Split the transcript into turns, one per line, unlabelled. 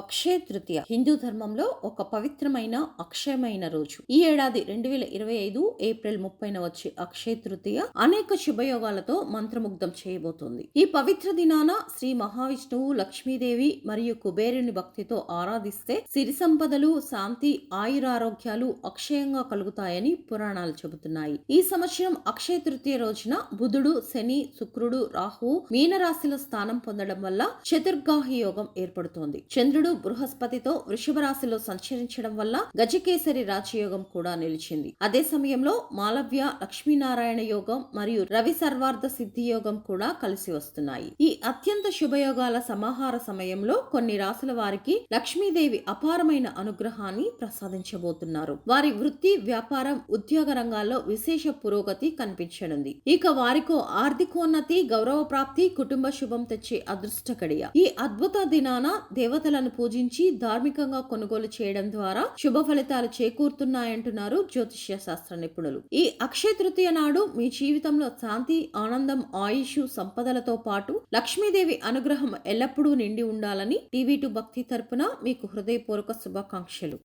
అక్షయ తృతీయ. హిందూ ధర్మంలో ఒక పవిత్రమైన అక్షయమైన రోజు. ఈ ఏడాది రెండు వేల ఇరవై ఐదు ఏప్రిల్ ముప్పైన వచ్చే అక్షయ తృతీయ అనేక శుభయోగాలతో మంత్రముగ్ధం చేయబోతోంది. ఈ పవిత్ర దినాన శ్రీ మహావిష్ణువు లక్ష్మీదేవి మరియు కుబేరుని భక్తితో ఆరాధిస్తే సిరి సంపదలు శాంతి ఆయురారోగ్యాలు అక్షయంగా కలుగుతాయని పురాణాలు చెబుతున్నాయి. ఈ సంవత్సరం అక్షయ తృతీయ రోజున బుధుడు శని శుక్రుడు రాహువు మీనరాశిలో స్థానం పొందడం వల్ల చతుర్గాహి యోగం ఏర్పడుతోంది. చంద్రుడు బృహస్పతితో వృషభ రాశిలో సంచరించడం వల్ల గజకేసరి రాజయోగం కూడా నిలిచింది. అదే సమయంలో మాలవ్య లక్ష్మీనారాయణ యోగం మరియు రవి సర్వార్థ సిద్ధి యోగం కూడా కలిసి వస్తున్నాయి. ఈ అత్యంత శుభయోగాల సమాహార సమయంలో కొన్ని రాశుల వారికి లక్ష్మీదేవి అపారమైన అనుగ్రహాన్ని ప్రసాదించబోతున్నారు. వారి వృత్తి వ్యాపారం ఉద్యోగ రంగాల్లో విశేష పురోగతి కనిపించనుంది. ఇక వారికో ఆర్థికోన్నతి గౌరవ ప్రాప్తి కుటుంబ శుభం తెచ్చే అదృష్ట కడియ ఈ అద్భుత దినాన దేవతలను పూజించి ధార్మికంగా కొనుగోలు చేయడం ద్వారా శుభ ఫలితాలు చేకూరుతున్నాయంటున్నారు జ్యోతిష్య శాస్త్ర నిపుణులు. ఈ అక్షయ తృతీయ నాడు మీ జీవితంలో శాంతి ఆనందం ఆయుష్ సంపదలతో పాటు లక్ష్మీదేవి అనుగ్రహం ఎల్లప్పుడూ నిండి ఉండాలని టీవీ టు భక్తి తరపున మీకు హృదయపూర్వక శుభాకాంక్షలు.